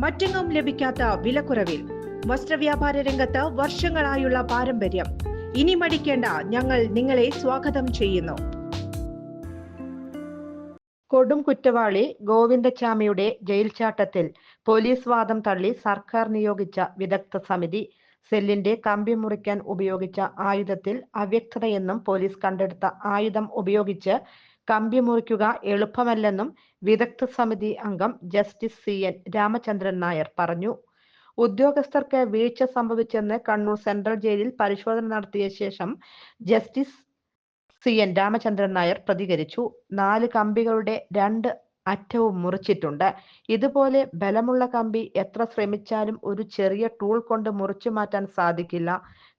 മറ്റെങ്ങും ലഭിക്കാത്ത വിലക്കുറവിൽ. വസ്ത്രവ്യാപാര രംഗത്ത് വർഷങ്ങളായുള്ള പാരമ്പര്യം. ഇനി മടിക്കേണ്ട ഞങ്ങൾ നിങ്ങളെ സ്വാഗതം ചെയ്യുന്നു. കൊടും കുറ്റവാളി ഗോവിന്ദച്ചാമിയുടെ ജയിൽ ചാട്ടത്തിൽ പോലീസ് വാദം തള്ളി സർക്കാർ നിയോഗിച്ച വിദഗ്ധ സമിതി സെല്ലിന്റെ കമ്പി മുറിക്കാൻ ഉപയോഗിച്ച ആയുധത്തിൽ അവ്യക്തതയെന്നും പോലീസ് കണ്ടെടുത്ത ആയുധം ഉപയോഗിച്ച് കമ്പി മുറിക്കുക എളുപ്പമല്ലെന്നും വിദഗ്ധ സമിതി അംഗം justice C N Ramachandran Nair പറഞ്ഞു. ഉദ്യോഗസ്ഥർക്ക് വീഴ്ച സംഭവിച്ചെന്ന് കണ്ണൂർ സെൻട്രൽ ജയിലിൽ പരിശോധന നടത്തിയ ശേഷം justice C N Ramachandran Nair പ്രതികരിച്ചു. നാല് കമ്പികളുടെ രണ്ട് അറ്റവും മുറിച്ചിട്ടുണ്ട്. ഇതുപോലെ ബലമുള്ള കമ്പി എത്ര ശ്രമിച്ചാലും ഒരു ചെറിയ ടൂൾ കൊണ്ട് മുറിച്ചു മാറ്റാൻ സാധിക്കില്ല.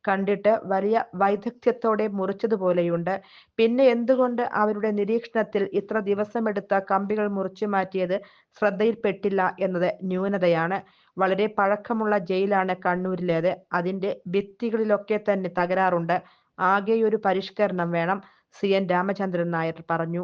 കണ്ടിട്ട് വലിയ വൈദഗ്ധ്യത്തോടെ മുറിച്ചതുപോലെയുണ്ട് പിന്നെ എന്തുകൊണ്ട് അവരുടെ നിരീക്ഷണത്തിൽ ഇത്ര ദിവസമെടുത്ത കമ്പികൾ മുറിച്ചു മാറ്റിയത് ശ്രദ്ധയിൽപ്പെട്ടില്ല എന്നത് ന്യൂനതയാണ്. വളരെ പഴക്കമുള്ള ജയിലാണ് കണ്ണൂരിലേത്. അതിന്റെ ഭിത്തികളിലൊക്കെ തന്നെ തകരാറുണ്ട്. ആകെയൊരു പരിഷ്കരണം വേണം. സി. എൻ. രാമചന്ദ്രൻ നായർ പറഞ്ഞു.